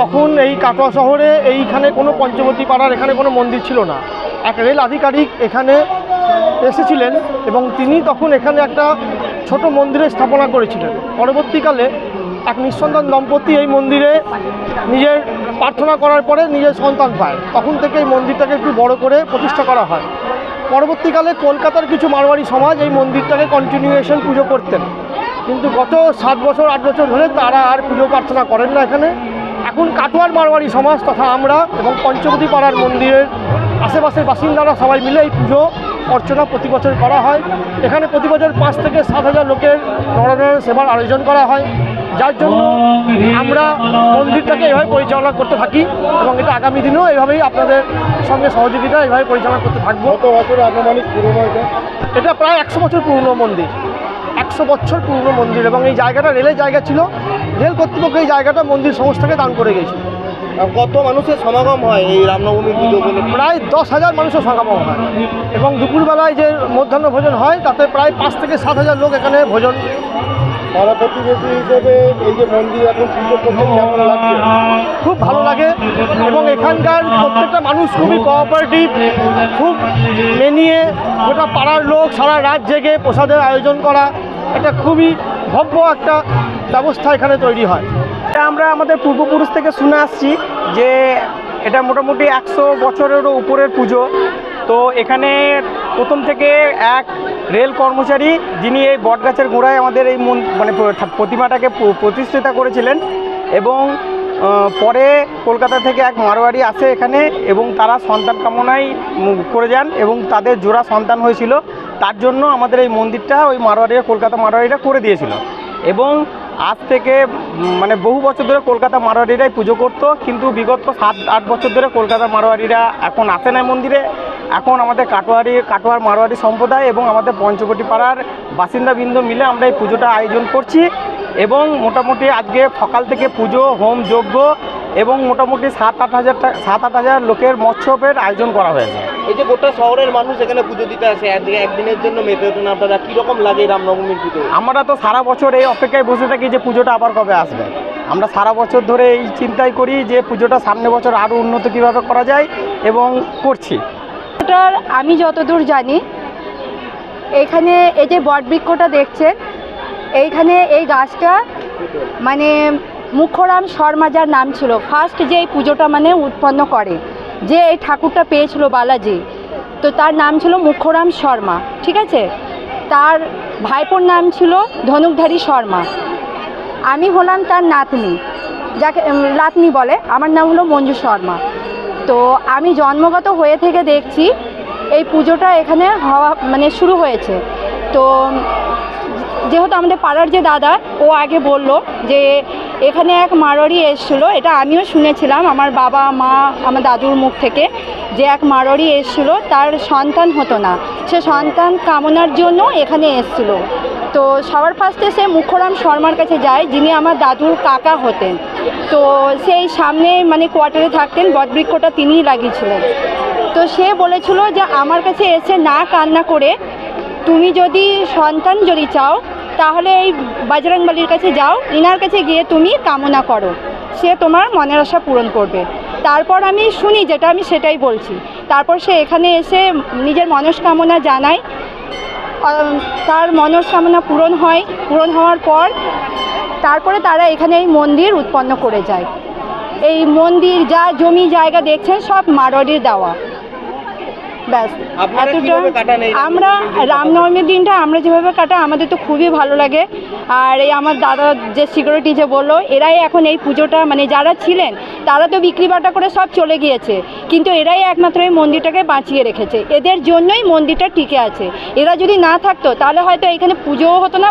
তখন এই কাটোয়া শহরে এইখানে কোনো পঞ্চবতী পাড়ার এখানে কোনো মন্দির ছিল না। এক রেল আধিকারিক এখানে এসেছিলেন এবং তিনি তখন এখানে একটা ছোট মন্দিরের স্থাপনা করেছিলেন। পরবর্তীকালে এক নিঃসন্তান দম্পতি এই মন্দিরে নিজের প্রার্থনা করার পরে নিজের সন্তান পায়। তখন থেকে এই মন্দিরটাকে একটু বড় করে প্রতিষ্ঠা করা হয়। পরবর্তীকালে কলকাতার কিছু মারোয়ারি সমাজ এই মন্দিরটাকে কন্টিনিউয়েশন পুজো করতেন। কিন্তু গত সাত বছর, আট বছর ধরে তারা আর পুজো প্রার্থনা করেন না এখানে। এখন কাটোয়ার মারোয়াড়ি সমাজ তথা আমরা এবং পঞ্চবতী পাড়ার মন্দিরের আশেপাশের বাসিন্দারা সবাই মিলে এই পুজো অর্চনা প্রতি বছর করা হয়। এখানে প্রতি বছর পাঁচ থেকে সাত হাজার লোকের নরনারায়ণ সেবার আয়োজন করা হয়। যার জন্য আমরা মন্দিরটাকে এভাবে পরিচালনা করতে থাকি এবং এটা আগামী দিনেও এভাবেই আপনাদের সঙ্গে সহযোগিতা এভাবে পরিচালনা করতে থাকব। এটা প্রায় একশো বছর পুরনো মন্দির। একশো বছর পুরনো মন্দির এবং এই জায়গাটা রেলের জায়গা ছিল। রেল কর্তৃপক্ষ এই জায়গাটা মন্দির সংস্থাকে দান করে গেছিল। কত মানুষের সমাগম হয় এই রামনবমীর পুজো প্রায় দশ হাজার মানুষের সমাগম হয় এবং দুপুরবেলায় যে মধ্যাহ্ন ভোজন হয় তাতে প্রায় পাঁচ থেকে সাত হাজার লোক এখানে ভোজন। পাড়া প্রতিবেশী হিসেবে এই যে মন্দির এখন পুজো করতে কেমন লাগছে? খুব ভালো লাগে এবং এখানকার প্রত্যেকটা মানুষ খুবই কোঅপারেটিভ খুব মেনিয়ে গোটা পাড়ার লোক সারা রাত জেগে প্রসাদের আয়োজন করা। এটা খুবই ভব্য একটা ব্যবস্থা এখানে তৈরি হয়। এটা আমরা আমাদের পূর্বপুরুষ থেকে শুনে আসছি যে এটা মোটামুটি একশো বছরেরও উপরের পুজো। তো এখানে প্রথম থেকে এক রেল কর্মচারী যিনি এই বটগাছের গোড়ায় আমাদের এই মন- প্র- প্রতিমাটাকে প্রতিষ্ঠিতা করেছিলেন এবং পরে কলকাতা থেকে এক মারোয়ারি আসে এখানে এবং তারা সন্তান কামনায় করে যান এবং তাদের জোড়া সন্তান হয়েছিল। তার জন্য আমাদের এই মন্দিরটা ওই মারোয়ারিরা কলকাতা মারোয়ারিরা করে দিয়েছিল। এবং আজ থেকে মানে বহু বছর ধরে কলকাতা মারোয়ারিরাই পুজো করতো, কিন্তু বিগত সাত, আট বছর ধরে কলকাতা মারোয়ারিরা এখন আসে না মন্দিরে। এখন আমাদের কাটোয়ারি, কাটোয়ার মারোয়ারি সম্প্রদায় এবং আমাদের পঞ্চবটি পাড়ার বাসিন্দাবৃন্দ মিলে আমরা এই পুজোটা আয়োজন করছি। এবং মোটামুটি আজকে সকাল থেকে পুজো হোম যজ্ঞ এবং মোটামুটি সাত আট হাজার সাত আট হাজার লোকের মৎস্যপের আয়োজন করা হয়েছে। এই যে গোটা শহরের মানুষ এখানে পুজো দিতে আসে একদিকে একদিনের জন্য মেতে ওঠেন আপনারা কীরকম লাগে রামনবমীর পুজো? আমরা তো সারা বছর এই অপেক্ষায় বসে থাকি যে পুজোটা আবার কবে আসবে। আমরা সারা বছর ধরে এই চিন্তাই করি যে পুজোটা সামনে বছর আরও উন্নত কীভাবে করা যায় এবং করছি। আমি যতদূর জানি এখানে এই যে বটবৃক্ষটা দেখছেন এইখানে এই গাছটা মানে মুখরাম শর্মা যার নাম ছিল। ফার্স্ট যে এই পুজোটা মানে উৎপন্ন করে, যে এই ঠাকুরটা পেয়েছিল বালাজি, তো তার নাম ছিল মুখরাম শর্মা, ঠিক আছে? তার ভাইপোর নাম ছিল ধনুকধারী শর্মা। আমি হলাম তার নাতনি, যাকে নাতনি বলে, আমার নাম হলো মঞ্জু শর্মা। তো আমি জন্মগত হয়ে থেকে দেখছি, এই পুজোটা এখানে হওয়া মানে শুরু হয়েছে। তো যেহেতু আমাদের পাড়ার যে দাদা, ও আগে বলল যে এখানে এক মারোয়ারি এসেছিল। এটা আমিও শুনেছিলাম আমার বাবা, মা, আমার দাদুর মুখ থেকে যে এক মারোয়ারি এসেছিল, তার সন্তান হতো না। সে সন্তান কামনার জন্য এখানে এসেছিল। তো সবার ফার্স্টে সে মুখরাম শর্মার কাছে যায়, যিনি আমার দাদুর কাকা হতেন। তো সেই সামনে মানে কোয়ার্টারে থাকতেন, বটবৃক্ষটা তিনিই লাগিয়েছিলেন। তো সে বলেছিল যে আমার কাছে এসে না কান্না করে, তুমি যদি সন্তান যদি চাও তাহলে এই বাজরংবালির কাছে যাও। ইনার কাছে গিয়ে তুমি কামনা করো। সে তোমার মনের আশা পূরণ করবে। তারপর আমি শুনি যেটা আমি সেটাই বলছি। তারপর সে এখানে এসে নিজের মনস্কামনা জানায়। তার মনস্কামনা পূরণ হয়। পূরণ হওয়ার পর তারপরে তারা এখানে এই মন্দির উৎপন্ন করে যায়। এই মন্দির যা জমি জায়গা দেখছেন সব মারোয়ারির দেওয়া। ব্যাস। এতটা আমরা রামনবমীর দিনটা আমরা যেভাবে কাটা আমাদের তো খুবই ভালো লাগে। আর এই আমার দাদা যে সিকিউরিটি যে বলল এরাই এখন এই পুজোটা মানে যারা ছিলেন তারা তো বিক্রি বাটা করে সব চলে গিয়েছে। কিন্তু এরাই একমাত্র এই মন্দিরটাকে বাঁচিয়ে রেখেছে। এদের জন্যই মন্দিরটা টিকে আছে। এরা যদি না থাকতো তাহলে হয়তো এখানে পুজোও হতো না